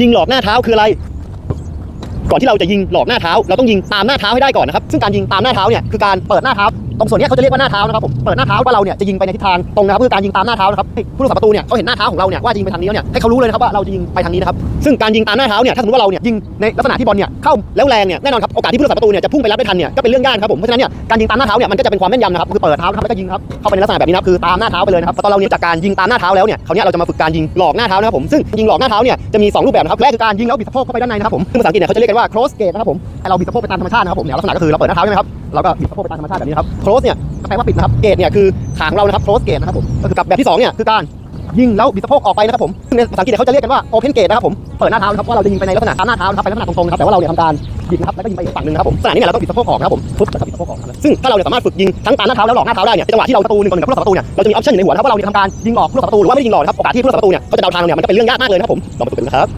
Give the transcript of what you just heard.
ยิงหลอกหน้าเท้าคืออะไร ก่อนที่เราจะยิงหลอกหน้าเท้า เราต้องยิงตามหน้าเท้าให้ได้ก่อนนะครับ ซึ่งการยิงตามหน้าเท้าเนี่ยคือการเปิดหน้าเท้า ตรงส่วนนี้เขาจะเรียกว่าหน้าเท้านะครับผมเปิดหน้าเท้าว่าเราเนี่ยจะยิงไปในทิศทางตรงนะครับคือการยิงตามหน้าเท้านะครับผู้รักษาประตูเนี่ยเขาเห็นหน้าเท้าของเราเนี่ยว่าจะยิงไปทางนี้แล้วเนี่ยให้เขารู้เลยนะครับว่าเราจะยิงไปทางนี้นะครับซึ่งการยิงตามหน้าเท้าเนี่ยถ้าสมมติว่าเราเนี่ยยิงในลักษณะที่บอลเนี่ยเข้าแล้วแรงเนี่ยแน่นอนครับโอกาสที่ผู้รักษาประตูเนี่ยจะพุ่งไปรับได้ทันเนี่ยก็เป็นเรื่องยากครับผมเพราะฉะนั้นเนี่ยการยิงตามหน้าเท้าเนี่ยมันก็จะเป็นความแม่นยำนะครับคือเปิดเท้าครับแล้วก็ยิงครับเข้าไปในลักษณะแบบนี้นะครับคือตามหน้าเท้าไปเลยนะครับตอนเราเนี่ยจากการยิงตามหน้าเท้าแล้วเนี่ยคราวเนี้ยเราจะมาฝึกการยิงหลอกหน้าเท้านะครับผมซึ่งยิงหลอกหน้าเท้าเนี่ยจะมีสองรูปแบบนะครับแรกคือการยิงแล้วบิดสะโพกเข้าไปด้านในนะครับผมซึ่งภาษาอังกฤษเนี่ยเขาจะเรียกกันว่า close gate นะครับผมให้เราบิดสะโพกไปตามธรรมชาตินะครับผมเนี่ยลักษณะก็คือเราเปิดหน้าเท้าใช่ไหมครับ เราก็บิดสะโพกไปตามธรรมชาติแบบนี้ครับ close เนี่ยแปลว่าปิดนะครับ gate เนี่ยคือขางเรานะครับ close gate นะครับผมก็คือกับแบบที่สองเนี่ยคือการยิงแล้วบิดสะโพกออกไปนะครับผมซึ่งในภาษาอังกฤษเขาจะเรียกกันว่า open gate นะครับผม เปิดหน้าเท้านะครับว่าเราจะยิงไปในลักษณะตามหน้าเท้านะครับไปลักษณะตรงๆนะครับ แต่ว่าเราเนี่ยทำการยิงนะครับแล้วก็ยิงไปอีกฝั่งหนึ่งนะครับผมขณะนี้เนี่ยเราต้องบิดสะโพกออกนะครับผมปุ๊บแล้วก็บิดสะโพกออกนะครับซึ่งถ้าเราเนี่ยสามารถฝึกยิงทั้งตามหน้าเท้าแล้วหลอกหน้าเท้าได้เนี่ยจังหวะที่เราประตูหนึ่งต่อหนึ่งกับผู้รักษาประตูเนี่ยเราจะมีออปชั่นอยู่ในหัวนะครับว่าเราเนี่ยทำการยิงหลอกผู้รักษาประตูหรือว่าไม่ได้ยิงหลอกนะครับโอกาสที่ผู้รักษาประตูเนี่ยเขาจะเดาทางเราเนี่ยมันก็เป็นเรื่องยากมากเลยนะครับผมลองไปฝึกกันนะครับ